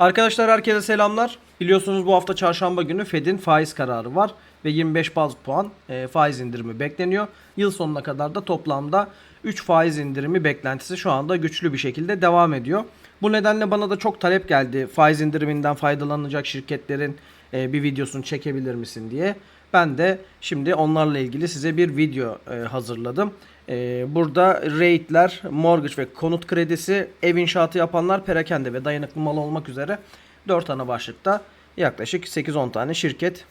Arkadaşlar herkese selamlar. Biliyorsunuz bu hafta çarşamba günü Fed'in faiz kararı var ve 25 baz puan e, faiz indirimi bekleniyor. Yıl sonuna kadar da toplamda 3 faiz indirimi beklentisi şu anda güçlü bir şekilde devam ediyor. Bu nedenle bana da çok talep geldi. Faiz indiriminden faydalanacak şirketlerin e, bir videosunu çekebilir misin diye. Ben de şimdi onlarla ilgili size bir video e, hazırladım. E, burada rate'ler, mortgage ve konut kredisi, ev inşaatı yapanlar, perakende ve dayanıklı mal olmak üzere 4 ana başlıkta yaklaşık 8-10 tane şirket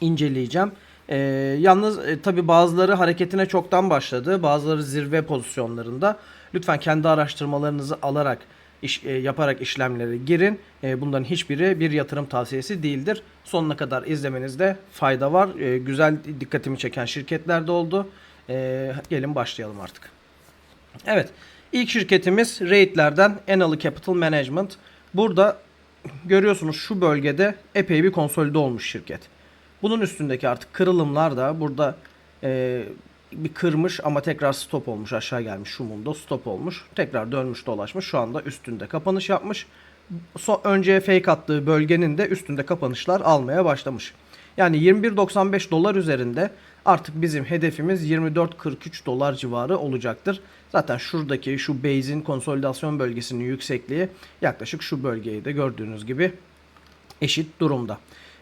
inceleyeceğim. E, yalnız e, tabi bazıları hareketine çoktan başladı. Bazıları zirve pozisyonlarında. Lütfen kendi araştırmalarınızı alarak iş, e, yaparak işlemleri girin. E, bunların hiçbiri bir yatırım tavsiyesi değildir. Sonuna kadar izlemenizde fayda var. E, güzel dikkatimi çeken şirketler de oldu. E, gelin başlayalım artık. Evet. ilk şirketimiz REIT'lerden Enalı Capital Management. Burada görüyorsunuz şu bölgede epey bir konsolide olmuş şirket. Bunun üstündeki artık kırılımlar da burada e, bir kırmış ama tekrar stop olmuş aşağı gelmiş şu mumda stop olmuş. Tekrar dönmüş dolaşmış şu anda üstünde kapanış yapmış. So, önce fake attığı bölgenin de üstünde kapanışlar almaya başlamış. Yani 21.95 dolar üzerinde artık bizim hedefimiz 24.43 dolar civarı olacaktır. Zaten şuradaki şu base'in konsolidasyon bölgesinin yüksekliği yaklaşık şu bölgeyi de gördüğünüz gibi eşit durumda.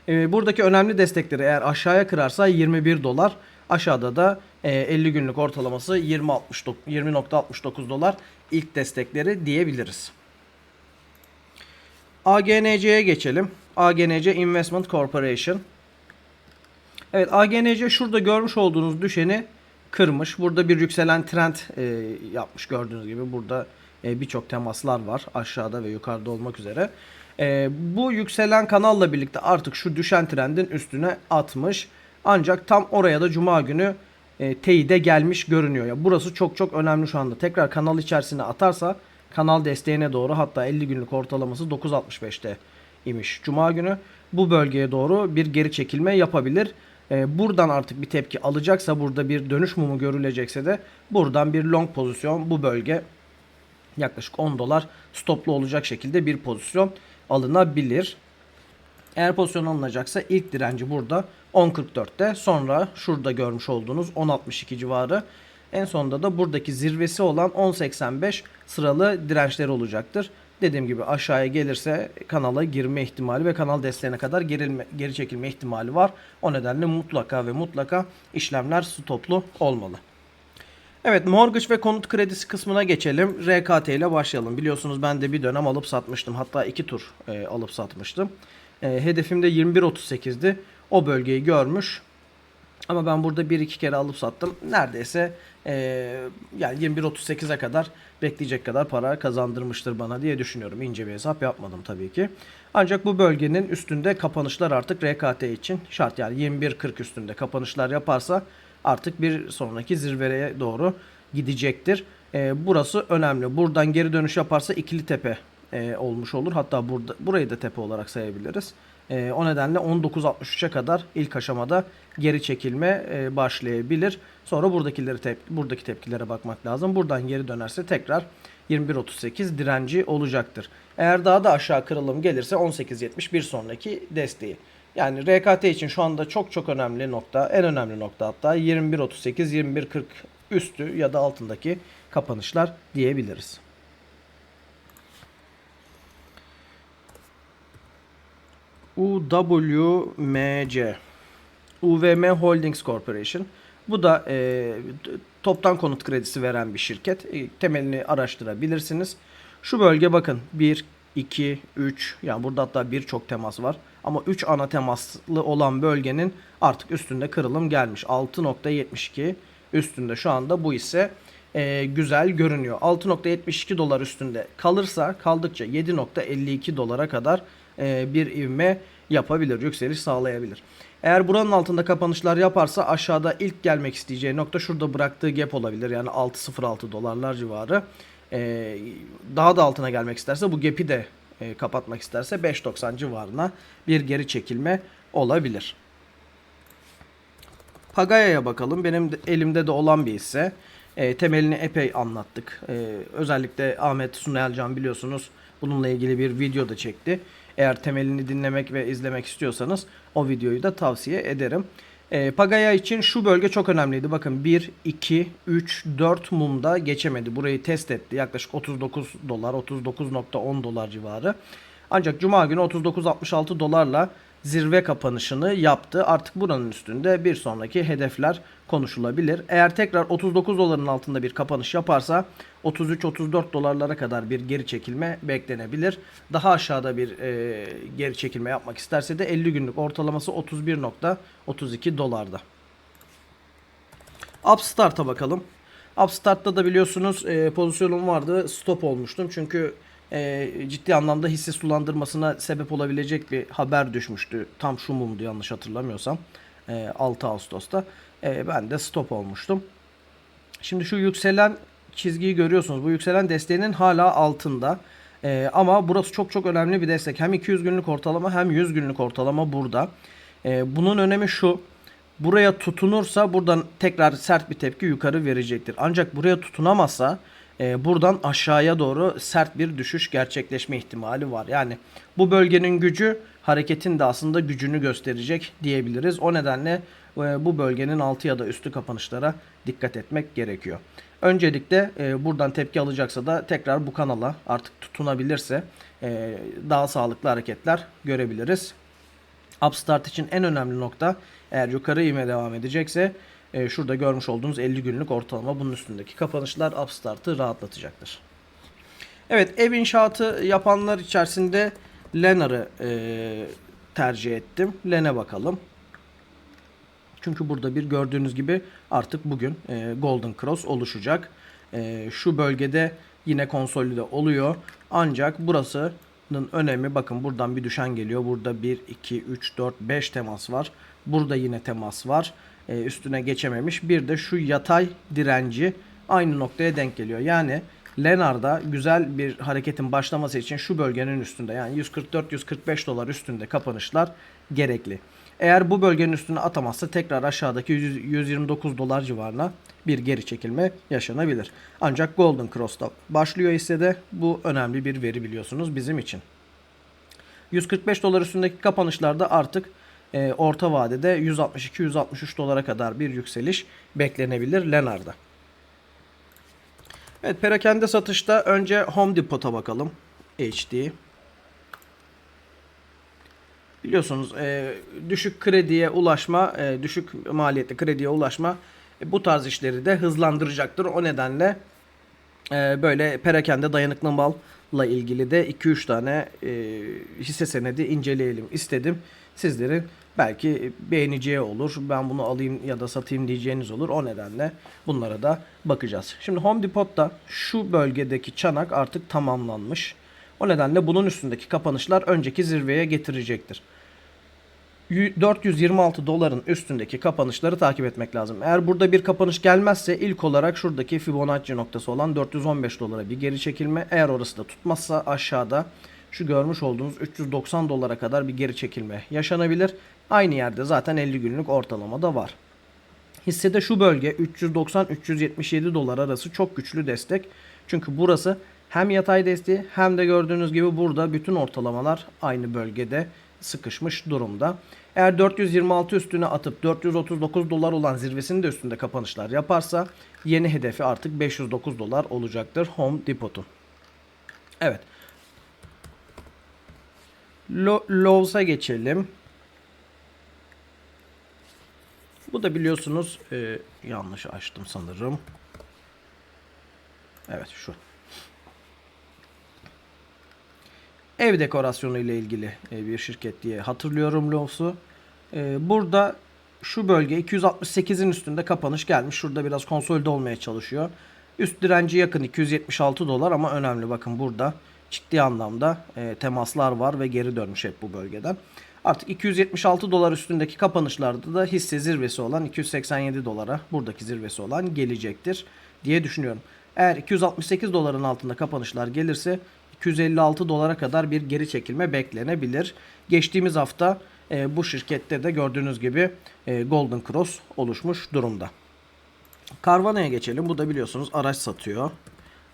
Ee, buradaki önemli destekleri eğer aşağıya kırarsa 21 dolar. Aşağıda da e, 50 günlük ortalaması 20.69 20.69 dolar ilk destekleri diyebiliriz. AGNC'ye geçelim. AGNC Investment Corporation. Evet AGNC şurada görmüş olduğunuz düşeni kırmış. Burada bir yükselen trend e, yapmış gördüğünüz gibi. Burada e, birçok temaslar var aşağıda ve yukarıda olmak üzere. E, bu yükselen kanalla birlikte artık şu düşen trendin üstüne atmış. Ancak tam oraya da cuma günü e, teyide gelmiş görünüyor. Ya burası çok çok önemli şu anda. Tekrar kanal içerisine atarsa kanal desteğine doğru hatta 50 günlük ortalaması 9.65'te imiş cuma günü. Bu bölgeye doğru bir geri çekilme yapabilir. E, buradan artık bir tepki alacaksa burada bir dönüş mumu görülecekse de buradan bir long pozisyon bu bölge yaklaşık 10 dolar stoplu olacak şekilde bir pozisyon alınabilir. Eğer pozisyon alınacaksa ilk direnci burada 10.44'te sonra şurada görmüş olduğunuz 10.62 civarı en sonunda da buradaki zirvesi olan 10.85 sıralı dirençleri olacaktır. Dediğim gibi aşağıya gelirse kanala girme ihtimali ve kanal desteğine kadar gerilme, geri çekilme ihtimali var. O nedenle mutlaka ve mutlaka işlemler stoplu olmalı. Evet mortgage ve konut kredisi kısmına geçelim. RKT ile başlayalım. Biliyorsunuz ben de bir dönem alıp satmıştım. Hatta iki tur e, alıp satmıştım. E, hedefim de 21.38'di. O bölgeyi görmüş. Ama ben burada bir iki kere alıp sattım. Neredeyse e, yani 21.38'e kadar bekleyecek kadar para kazandırmıştır bana diye düşünüyorum. İnce bir hesap yapmadım tabii ki. Ancak bu bölgenin üstünde kapanışlar artık RKT için şart. Yani 21.40 üstünde kapanışlar yaparsa artık bir sonraki zirveye doğru gidecektir. E, burası önemli. Buradan geri dönüş yaparsa ikili tepe e, olmuş olur. Hatta burada burayı da tepe olarak sayabiliriz. E, o nedenle 19.63'e kadar ilk aşamada geri çekilme e, başlayabilir. Sonra buradakileri tep buradaki tepkilere bakmak lazım. Buradan geri dönerse tekrar 21.38 direnci olacaktır. Eğer daha da aşağı kırılım gelirse 18.70 bir sonraki desteği. Yani RKT için şu anda çok çok önemli nokta, en önemli nokta hatta 21.38, 21.40 üstü ya da altındaki kapanışlar diyebiliriz. UWMC UVM Holdings Corporation. Bu da e, toptan konut kredisi veren bir şirket. E, temelini araştırabilirsiniz. Şu bölge bakın 1, 2, 3 yani burada hatta birçok temas var. Ama 3 ana temaslı olan bölgenin artık üstünde kırılım gelmiş. 6.72 üstünde şu anda bu ise e, güzel görünüyor. 6.72 dolar üstünde kalırsa kaldıkça 7.52 dolara kadar bir ivme yapabilir, yükseliş sağlayabilir. Eğer buranın altında kapanışlar yaparsa aşağıda ilk gelmek isteyeceği nokta şurada bıraktığı gap olabilir. Yani 6.06 dolarlar civarı. Ee, daha da altına gelmek isterse bu gap'i de e, kapatmak isterse 5.90 civarına bir geri çekilme olabilir. Pagaya'ya bakalım. Benim de, elimde de olan bir hisse. E, temelini epey anlattık. E, özellikle Ahmet Sunayalcan biliyorsunuz Bununla ilgili bir video da çekti. Eğer temelini dinlemek ve izlemek istiyorsanız o videoyu da tavsiye ederim. E, Pagaya için şu bölge çok önemliydi. Bakın 1, 2, 3, 4 mumda geçemedi. Burayı test etti. Yaklaşık 39 dolar, 39.10 dolar civarı. Ancak Cuma günü 39.66 dolarla zirve kapanışını yaptı. Artık buranın üstünde bir sonraki hedefler konuşulabilir. Eğer tekrar 39 doların altında bir kapanış yaparsa 33-34 dolarlara kadar bir geri çekilme beklenebilir. Daha aşağıda bir e, geri çekilme yapmak isterse de 50 günlük ortalaması 31.32 dolarda. Upstart'a bakalım. Upstart'ta da biliyorsunuz e, pozisyonum vardı. Stop olmuştum. Çünkü e, ciddi anlamda hisse sulandırmasına sebep olabilecek bir haber düşmüştü. Tam şu mumdu yanlış hatırlamıyorsam. E, 6 Ağustos'ta. E, ben de stop olmuştum. Şimdi şu yükselen çizgiyi görüyorsunuz. Bu yükselen desteğinin hala altında. E, ama burası çok çok önemli bir destek. Hem 200 günlük ortalama hem 100 günlük ortalama burada. E, bunun önemi şu. Buraya tutunursa buradan tekrar sert bir tepki yukarı verecektir. Ancak buraya tutunamazsa e, buradan aşağıya doğru sert bir düşüş gerçekleşme ihtimali var. Yani bu bölgenin gücü hareketin de aslında gücünü gösterecek diyebiliriz. O nedenle e, bu bölgenin altı ya da üstü kapanışlara dikkat etmek gerekiyor. Öncelikle e, buradan tepki alacaksa da tekrar bu kanala artık tutunabilirse e, daha sağlıklı hareketler görebiliriz. Upstart için en önemli nokta eğer yukarı ivme devam edecekse e, şurada görmüş olduğunuz 50 günlük ortalama bunun üstündeki kapanışlar Upstart'ı rahatlatacaktır. Evet ev inşaatı yapanlar içerisinde Lenar'ı e, tercih ettim. Len'e bakalım. Çünkü burada bir gördüğünüz gibi artık bugün e, Golden Cross oluşacak. E, şu bölgede yine konsolide oluyor. Ancak burasının önemi bakın buradan bir düşen geliyor. Burada 1, 2, 3, 4, 5 temas var. Burada yine temas var. E, üstüne geçememiş. Bir de şu yatay direnci aynı noktaya denk geliyor. Yani Lenar'da güzel bir hareketin başlaması için şu bölgenin üstünde yani 144-145 dolar üstünde kapanışlar gerekli. Eğer bu bölgenin üstüne atamazsa tekrar aşağıdaki 100 129 dolar civarına bir geri çekilme yaşanabilir. Ancak Golden Cross'ta başlıyor hissede bu önemli bir veri biliyorsunuz bizim için. 145 dolar üstündeki kapanışlarda artık e, orta vadede 162-163 dolara kadar bir yükseliş beklenebilir Lenar'da. Evet perakende satışta önce Home Depot'a bakalım. HD. Biliyorsunuz e, düşük krediye ulaşma, e, düşük maliyetli krediye ulaşma e, bu tarz işleri de hızlandıracaktır. O nedenle e, böyle perakende dayanıklı malla ilgili de 2-3 tane e, hisse senedi inceleyelim istedim. Sizlerin belki beğeneceği olur. Ben bunu alayım ya da satayım diyeceğiniz olur. O nedenle bunlara da bakacağız. Şimdi Home Depot'ta şu bölgedeki çanak artık tamamlanmış. O nedenle bunun üstündeki kapanışlar önceki zirveye getirecektir. 426 doların üstündeki kapanışları takip etmek lazım. Eğer burada bir kapanış gelmezse ilk olarak şuradaki Fibonacci noktası olan 415 dolara bir geri çekilme. Eğer orası da tutmazsa aşağıda şu görmüş olduğunuz 390 dolara kadar bir geri çekilme yaşanabilir. Aynı yerde zaten 50 günlük ortalama da var. Hissede şu bölge 390-377 dolar arası çok güçlü destek. Çünkü burası hem yatay desteği hem de gördüğünüz gibi burada bütün ortalamalar aynı bölgede sıkışmış durumda. Eğer 426 üstüne atıp 439 dolar olan zirvesinin de üstünde kapanışlar yaparsa yeni hedefi artık 509 dolar olacaktır Home Depot'un. Evet. Lo Lowes'a geçelim. Bu da biliyorsunuz e, yanlış açtım sanırım. Evet şu. Ev dekorasyonu ile ilgili e, bir şirket diye hatırlıyorum Lowes'u. E, burada şu bölge 268'in üstünde kapanış gelmiş. Şurada biraz konsolide olmaya çalışıyor. Üst direnci yakın 276 dolar ama önemli bakın burada ciddi anlamda e, temaslar var ve geri dönmüş hep bu bölgeden. Artık 276 dolar üstündeki kapanışlarda da hisse zirvesi olan 287 dolara buradaki zirvesi olan gelecektir diye düşünüyorum. Eğer 268 doların altında kapanışlar gelirse 256 dolara kadar bir geri çekilme beklenebilir. Geçtiğimiz hafta e, bu şirkette de gördüğünüz gibi e, Golden Cross oluşmuş durumda. Carvana'ya geçelim. Bu da biliyorsunuz araç satıyor.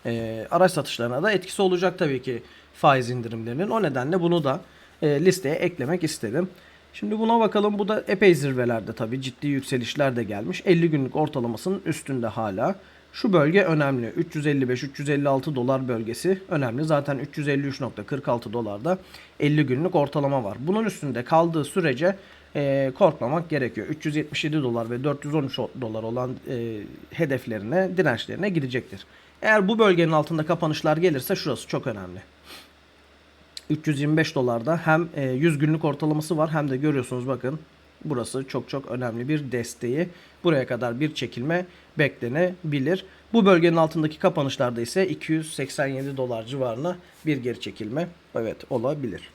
e, araç satışlarına da etkisi olacak tabii ki faiz indirimlerinin. O nedenle bunu da e, listeye eklemek istedim. Şimdi buna bakalım. Bu da epey zirvelerde tabii. Ciddi yükselişler de gelmiş. 50 günlük ortalamasının üstünde hala. Şu bölge önemli. 355-356 dolar bölgesi önemli. Zaten 353.46 dolarda 50 günlük ortalama var. Bunun üstünde kaldığı sürece e, korkmamak gerekiyor. 377 dolar ve 413 dolar olan e, hedeflerine, dirençlerine gidecektir. Eğer bu bölgenin altında kapanışlar gelirse şurası çok önemli. 325 dolarda hem e, 100 günlük ortalaması var hem de görüyorsunuz bakın burası çok çok önemli bir desteği. Buraya kadar bir çekilme beklenebilir. Bu bölgenin altındaki kapanışlarda ise 287 dolar civarına bir geri çekilme evet olabilir.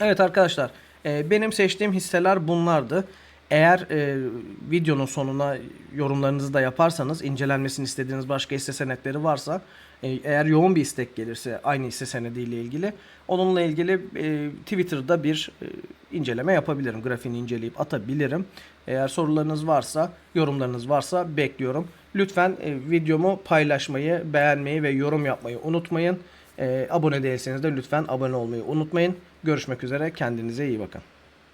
Evet arkadaşlar e, benim seçtiğim hisseler bunlardı. Eğer e, videonun sonuna yorumlarınızı da yaparsanız incelenmesini istediğiniz başka hisse senetleri varsa e, eğer yoğun bir istek gelirse aynı hisse senediyle ilgili onunla ilgili e, Twitter'da bir e, inceleme yapabilirim. Grafiğini inceleyip atabilirim. Eğer sorularınız varsa, yorumlarınız varsa bekliyorum. Lütfen e, videomu paylaşmayı, beğenmeyi ve yorum yapmayı unutmayın. E, abone değilseniz de lütfen abone olmayı unutmayın. Görüşmek üzere. Kendinize iyi bakın.